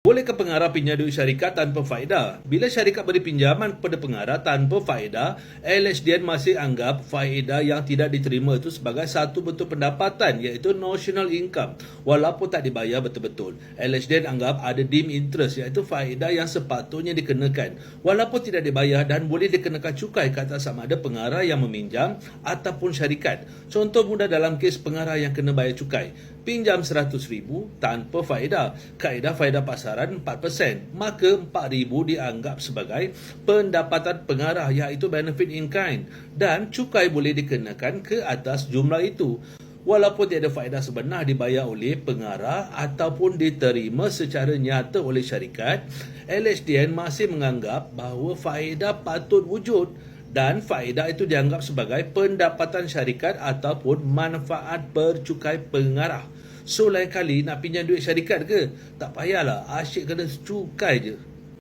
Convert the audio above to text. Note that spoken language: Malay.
Bolehkah pengarah pinjam duit syarikat tanpa faedah? Bila syarikat beri pinjaman kepada pengarah tanpa faedah, LHDN masih anggap faedah yang tidak diterima itu sebagai satu bentuk pendapatan iaitu notional income walaupun tak dibayar betul-betul. LHDN anggap ada dim interest iaitu faedah yang sepatutnya dikenakan walaupun tidak dibayar dan boleh dikenakan cukai ke atas sama ada pengarah yang meminjam ataupun syarikat. Contoh mudah dalam kes pengarah yang kena bayar cukai. Pinjam RM100,000 tanpa faedah. Kaedah faedah pasaran 4%. Maka RM4,000 dianggap sebagai pendapatan pengarah iaitu benefit in kind. Dan cukai boleh dikenakan ke atas jumlah itu. Walaupun tiada faedah sebenar dibayar oleh pengarah ataupun diterima secara nyata oleh syarikat, LHDN masih menganggap bahawa faedah patut wujud dan faedah itu dianggap sebagai pendapatan syarikat ataupun manfaat bercukai pengarah. So lain kali nak pinjam duit syarikat ke? Tak payahlah, asyik kena cukai je.